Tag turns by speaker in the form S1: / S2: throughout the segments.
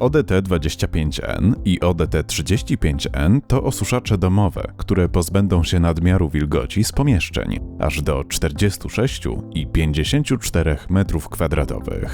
S1: ODT25N i ODT35N to osuszacze domowe, które pozbędą się nadmiaru wilgoci z pomieszczeń aż do 46 i 54 m2.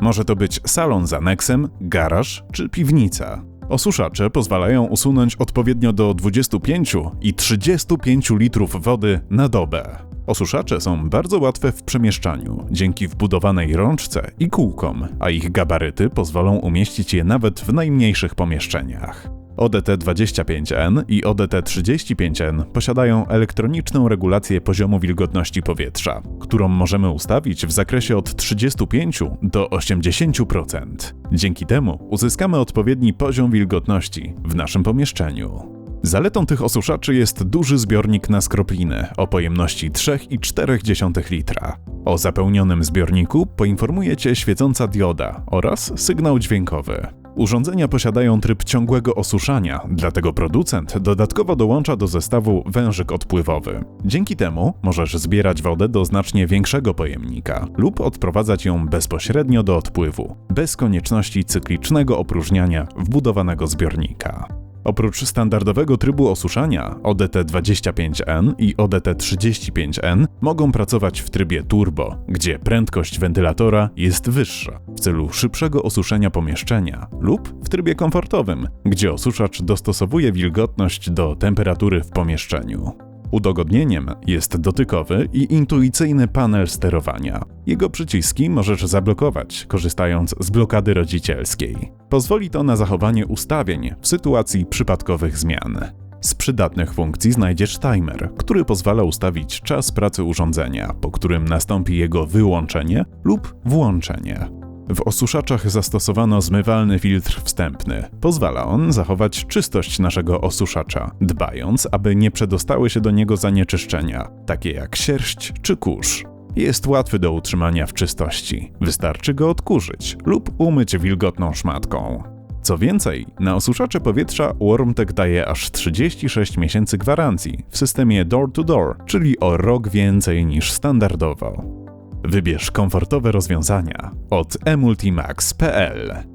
S1: Może to być salon z aneksem, garaż czy piwnica. Osuszacze pozwalają usunąć odpowiednio do 25 i 35 litrów wody na dobę. Osuszacze są bardzo łatwe w przemieszczaniu dzięki wbudowanej rączce i kółkom, a ich gabaryty pozwolą umieścić je nawet w najmniejszych pomieszczeniach. ODT25N i ODT35N posiadają elektroniczną regulację poziomu wilgotności powietrza, którą możemy ustawić w zakresie od 35 do 80%. Dzięki temu uzyskamy odpowiedni poziom wilgotności w naszym pomieszczeniu. Zaletą tych osuszaczy jest duży zbiornik na skropliny o pojemności 3,4 litra. O zapełnionym zbiorniku poinformuje Cię świecąca dioda oraz sygnał dźwiękowy. Urządzenia posiadają tryb ciągłego osuszania, dlatego producent dodatkowo dołącza do zestawu wężyk odpływowy. Dzięki temu możesz zbierać wodę do znacznie większego pojemnika lub odprowadzać ją bezpośrednio do odpływu, bez konieczności cyklicznego opróżniania wbudowanego zbiornika. Oprócz standardowego trybu osuszania, ODT25N i ODT35N mogą pracować w trybie turbo, gdzie prędkość wentylatora jest wyższa w celu szybszego osuszenia pomieszczenia, lub w trybie komfortowym, gdzie osuszacz dostosowuje wilgotność do temperatury w pomieszczeniu. Udogodnieniem jest dotykowy i intuicyjny panel sterowania. Jego przyciski możesz zablokować, korzystając z blokady rodzicielskiej. Pozwoli to na zachowanie ustawień w sytuacji przypadkowych zmian. Z przydatnych funkcji znajdziesz timer, który pozwala ustawić czas pracy urządzenia, po którym nastąpi jego wyłączenie lub włączenie. W osuszaczach zastosowano zmywalny filtr wstępny. Pozwala on zachować czystość naszego osuszacza, dbając, aby nie przedostały się do niego zanieczyszczenia, takie jak sierść czy kurz. Jest łatwy do utrzymania w czystości. Wystarczy go odkurzyć lub umyć wilgotną szmatką. Co więcej, na osuszacze powietrza Warmtech daje aż 36 miesięcy gwarancji w systemie door-to-door, czyli o rok więcej niż standardowo. Wybierz komfortowe rozwiązania od emultimax.pl.